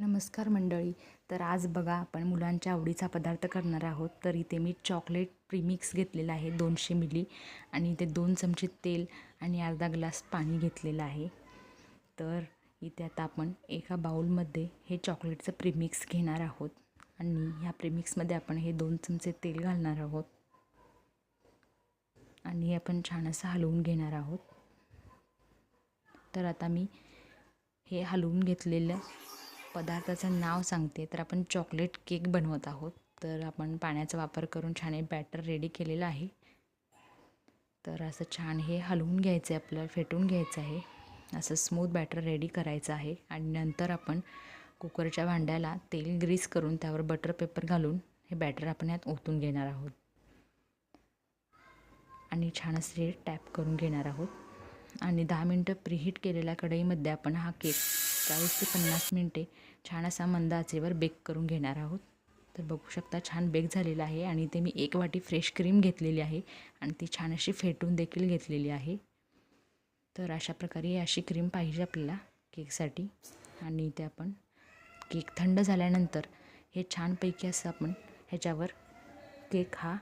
नमस्कार मंडळी. तर आज बघा आपण मुलांच्या आवडीचा पदार्थ करणार आहोत. तर इथे मी चॉकलेट प्रीमिक्स घेतलेलं आहे दोनशे मिली. आणि इथे दोन चमचे तेल आणि अर्धा ग्लास पाणी घेतलेलं आहे. तर इथे आता आपण एका बाऊलमध्ये हे चॉकलेटचं प्रीमिक्स घेणार आहोत. आणि ह्या प्रीमिक्समध्ये आपण हे दोन चमचे तेल घालणार आहोत. आणि हे आपण छान असं हलवून घेणार आहोत. तर आता मी हे हलवून घेतलेलं पदार्थाचं नाव सांगते. तर आपण चॉकलेट केक बनवत आहोत. तर आपण पाण्याचा वापर करून छान हे बॅटर रेडी केलेलं आहे. तर असं छान हे हलवून घ्यायचं आहे आपल्याला फेटून घ्यायचं आहे. असं स्मूथ बॅटर रेडी करायचं आहे. आणि नंतर आपण कुकरच्या भांड्याला तेल ग्रीस करून त्यावर बटर पेपर घालून हे बॅटर आपण यात ओतून घेणार आहोत. आणि छान असे टॅप करून घेणार आहोत. आणि दहा मिनटं प्रीहीट केलेल्या कढईमध्ये आपण हा केक चाळीस ते पन्नास मिनटे छान असा मंद आचेवर बेक करून घेणार आहोत. तर बघू शकता छान बेक झालेला आहे आणि ते मी एक वाटी फ्रेश क्रीम घेतलेली आहे आणि ती छान अशी फेटून देखील घेतलेली आहे. तर अशा प्रकारे अशी क्रीम पाहिजे आपल्याला केकसाठी आणि ते आपण केक थंड झाल्यानंतर हे छानपैकी असं आपण ह्याच्यावर केक हा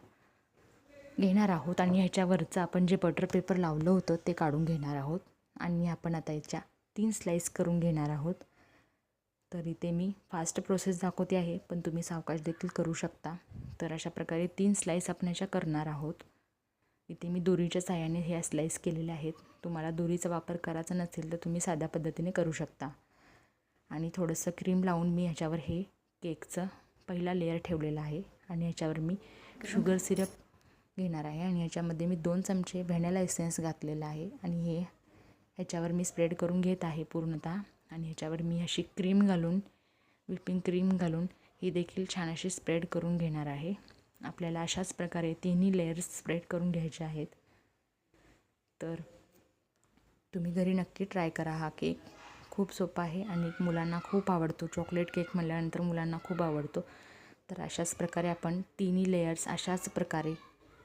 घेणार आहोत. आणि ह्याच्यावरचं आपण जे बटर पेपर लावलं होतं ते काढून घेणार आहोत. आणि आपण आता याच्या तीन स्लाईस करून घेणार आहोत. तर इथे मी फास्ट प्रोसेस दाखवते आहे पण तुम्ही सावकाश देखील करू शकता. तर अशा प्रकारे तीन स्लाईस आपण याच्या करणार आहोत. इथे मी दोरीच्या साह्याने ह्या स्लाईस केलेल्या आहेत. तुम्हाला दोरीचा वापर करायचा नसेल तर तुम्ही साध्या पद्धतीने करू शकता. आणि थोडंसं क्रीम लावून मी ह्याच्यावर हे केकचं पहिला लेअर ठेवलेला आहे. आणि ह्याच्यावर मी शुगर सिरप घेणार आहे. आणि ह्याच्यामध्ये मी दोन चमचे व्हॅनिला एसेन्स घातलेला आहे. आणि हे ह्याच्यावर मी स्प्रेड करून घेत आहे पूर्णतः. आणि ह्याच्यावर मी अशी क्रीम घालून विपिंग क्रीम घालून ही देखील छान अशी स्प्रेड करून घेणार आहे. आपल्याला अशाच प्रकारे तिन्ही लेयर्स स्प्रेड करून घ्यायचे आहेत. तर तुम्ही घरी नक्की ट्राय करा हा केक खूप सोपा आहे आणि मुलांना खूप आवडतो. चॉकलेट केक म्हटल्यानंतर मुलांना खूप आवडतो. तर अशाच प्रकारे आपण तिन्ही लेयर्स अशाच प्रकारे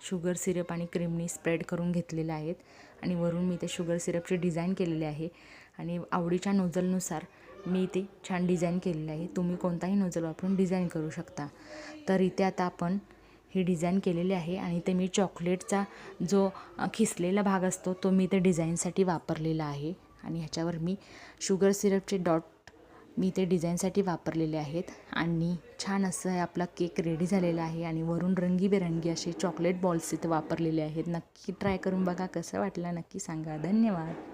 शुगर सिरप आणि क्रीमनी स्प्रेड करून घेतलेल्या आहेत. आणि वरून मी ते शुगर सिरपचे डिझाईन केलेले आहे. आणि आवडीच्या नोजलनुसार मी ते छान डिझाईन केलेले आहे. तुम्ही कोणताही नोजल वापरून डिझाईन करू शकता. तर इथे आता आपण ही डिझाईन केलेली आहे आणि ते मी चॉकलेटचा जो खिसलेला भाग असतो तो मी ते डिझाईनसाठी वापरलेला आहे. आणि ह्याच्यावर मी शुगर सिरपचे डॉट मी ते डिझाईनसाठी वापरलेले आहेत आणि छान असं आपला केक रेडी झालेला आहे आणि वरून रंगीबेरंगी असे चॉकलेट बॉल्स इथं वापरलेले आहेत. नक्की ट्राय करून बघा कसं वाटलं नक्की सांगा. धन्यवाद.